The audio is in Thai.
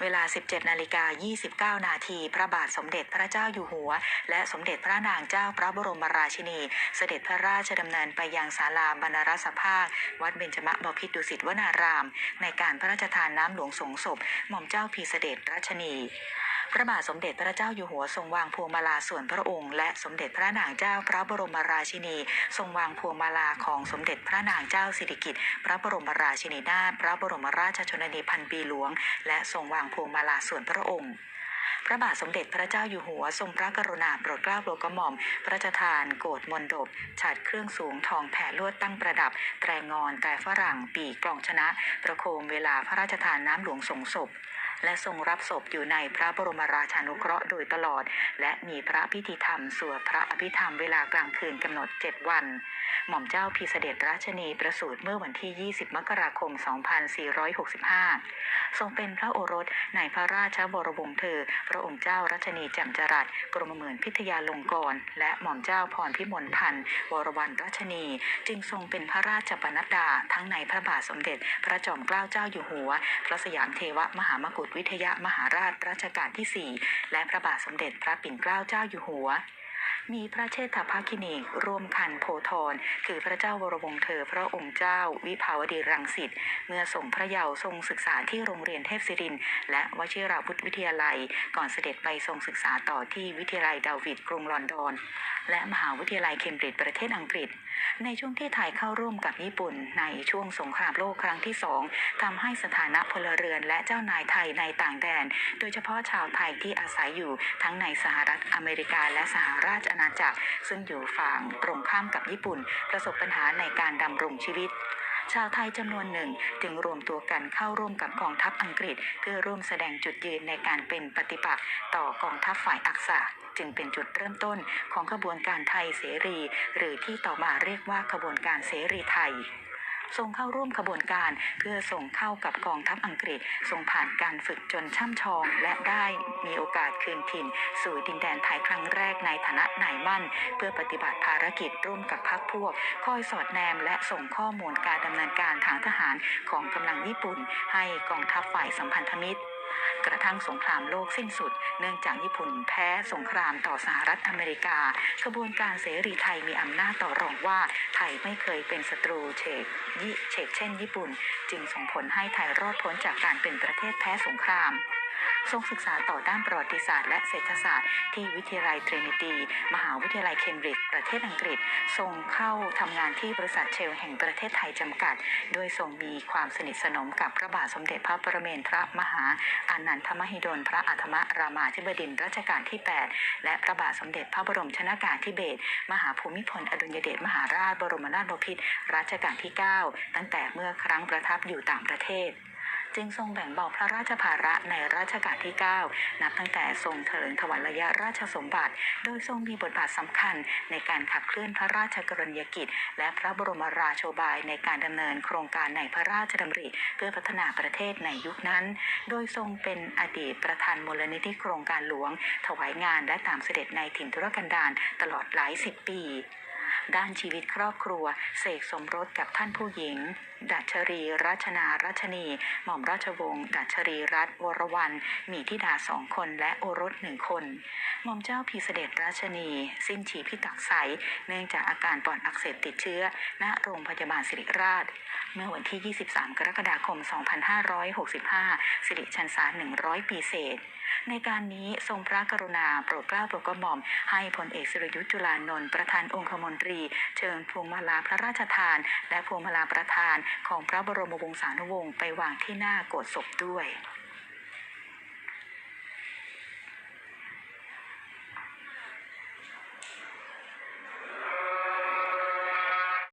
เวลา 17นาฬิกา29 นาทีพระบาทสมเด็จพระเจ้าอยู่หัว และสมเด็จพระนางเจ้าพระบรมราชินี เสด็จพระราชดำเนินไปยังศาลาบรรณรสภาค วัดเบญจมบพิตรดุสิตวนาราม ในการพระราชทานน้ำหลวงสงศพหม่อมเจ้าพีเสด็จรัชนี พระบาทสมเด็จพระเจ้าอยู่หัวทรงวางพวงมาลาส่วนพระองค์ และสมเด็จพระนางเจ้าพระบรมราชินี ทรงวางพวงมาลาของสมเด็จพระนางเจ้าสิริกิติ์พระบรมราชินีนาถพระบรมราชชนนีพันปีหลวง และทรงวางพวงมาลาส่วนพระองค์พระบาทสมเด็จพระเจ้าอยู่หัวทรงพระกรุณาโปรดเกล้าโปรดกระหม่อม พระราชทานโกรธมนดบฉาดเครื่องสูงทองแผ่ลวดตั้งประดับ แตรงอนแต่ฝรั่งปีกกลองชนะ ประโคมเวลาพระราชทานน้ำหลวงสงศพ และทรงรับศพอยู่ในพระบรมราชานุเคราะห์โดยตลอด และมีพระพิธีธรรมสวดพระอภิธรรมเวลากลางคืนกำหนด 7 วัน หม่อมเจ้าพีเสด็จราชนีประสูติเมื่อวันที่ 20 มกราคม 2465 ทรงเป็นพระโอรสในพระราชบรวงศ์เธอ พระองค์เจ้ารัชนีแจ่มจรัสกรมหมื่นพิทยาลงกรณ์และหม่อมเจ้าพรพิมลพันธ์วรวรรณราชนี จึงทรงเป็นพระราชปนัดดาทั้งในพระบาทสมเด็จ พระจอมเกล้าเจ้าอยู่หัว พระสยามเทวมหามกุฏวิทยามหาราชรัชกาลที่ 4 และพระบาทสมเด็จพระปิ่นเกล้าเจ้าอยู่หัว มีพระเชษฐภาคินีร่วมคันโพธรคือพระเจ้าวรวงเธอพระองค์เจ้า วิภาวดีรังสิตเมื่อส่งพระเยาว์ทรงศึกษาที่โรงเรียนเทพศิริน และวชิราวุธวิทยาลัย ก่อนเสด็จไปทรงศึกษาต่อที่วิทยาลัยดาวิดกรุงลอนดอน และมหาวิทยาลัยเคมบริดจ์ประเทศอังกฤษ ในช่วงที่ไทยเข้าร่วมกับญี่ปุ่น ในช่วงสงครามโลกครั้งที่สองทำให้สถานะพลเรือนและเจ้านายไทยในต่างแดน โดยเฉพาะชาวไทยที่อาศัยอยู่ทั้งในสหรัฐอเมริกาและสหราชอาณาจักร ซึ่งอยู่ฝั่งตรงข้ามกับญี่ปุ่น ประสบปัญหาในการดำรงชีวิตชาวไทยจำนวนหนึ่งจึงรวมตัวกันเข้าร่วมกับกองทัพอังกฤษ เพื่อร่วมแสดงจุดยืนในการเป็นปฏิปักษ์ต่อกองทัพฝ่ายอักษะจึงเป็นจุดเริ่มต้นของขบวนการไทยเสรี หรือที่ต่อมาเรียกว่าขบวนการเสรีไทย ทรงเข้าร่วมขบวนการ เพื่อส่งเข้ากับกองทัพอังกฤษส่งผ่านการฝึกจนช่ำชอง และได้มีโอกาสคืนถิ่น สู่ดินแดนไทยครั้งแรกในฐานะนายมั่น เพื่อปฏิบัติภารกิจร่วมกับพรรคพวก คอยสอดแนมและส่งข้อมูลการดำเนินการทางทหารของกำลังญี่ปุ่น ให้กองทัพฝ่ายสัมพันธมิตร กระทั่งสงครามโลกสิ้นสุด เนื่องจากญี่ปุ่นแพ้สงครามต่อสหรัฐอเมริกาขบวนการเสรีไทยมีอำนาจต่อรองว่า ไทยไม่เคยเป็นศัตรูเฉกยิเฉกเช่น ญี่ปุ่น จึงส่งผลให้ไทยรอดพ้นจากการเป็นประเทศแพ้สงคราม ทรงศึกษาต่อด้านประวัติศาสตร์และเศรษฐศาสตร์ ที่วิทยาลัยทรินิตีมหาวิทยาลัยเคมบริดจ์ประเทศอังกฤษ ทรงเข้าทำงานที่บริษัทเชลแห่งประเทศไทยจำกัด โดยทรงมีความสนิทสนมกับพระบาทสมเด็จพระประเมนทรมหาอานันทมหิดลพระอัธมรามาธิบดินทรรัชกาลที่ 8 และพระบาทสมเด็จพระบรมชนากาธิเบศรมหาภูมิพลอดุลยเดชมหาราชบรมนาถบพิตรรัชกาลที่ 9 ตั้งแต่เมื่อครั้งประทับอยู่ต่างประเทศ จึงทรงแบ่งเบาพระราชภาระในรัชกาลที่ 9 นับตั้งแต่ทรงเถลิงถวัลยราชสมบัติ โดยทรงมีบทบาทสำคัญในการขับเคลื่อนพระราชกรณียกิจ และพระบรมราโชบายในการดำเนินโครงการในพระราชดำริ เพื่อพัฒนาประเทศในยุคนั้น โดยทรงเป็นอดีตประธานมูลนิธิโครงการหลวง ถวายงานและตามเสด็จในถิ่นทุรกันดารตลอดหลายสิบปี ด้านชีวิตครอบครัว เสกสมรสกับท่านผู้หญิง ดัชรีรัชนารัชนี หม่อมราชวงศ์ดัชรีรัตน์วรวรรณมีธิดาสองคนและโอรสหนึ่งคน หม่อมเจ้าพีเสด็จราชนี สิ้นชีพิตักใสเนื่องจากอาการปอดอักเสบติดเชื้อ ณโรงพยาบาลสิริราช เมื่อวันที่ 23 กรกฎาคม 2565 สิริชันษา 100 ปีเศษ ในการนี้ทรงพระกรุณาโปรดเกล้าโปรดกระหม่อม ให้พลเอกสุรยุทธ์จุลานนท์ประธานองคมนตรี เชิญพวงมาลาพระราชทาน และพวงมาลาประธานของพระบรมวงศานุวงศ์ไปวางที่หน้าโกศศพด้วย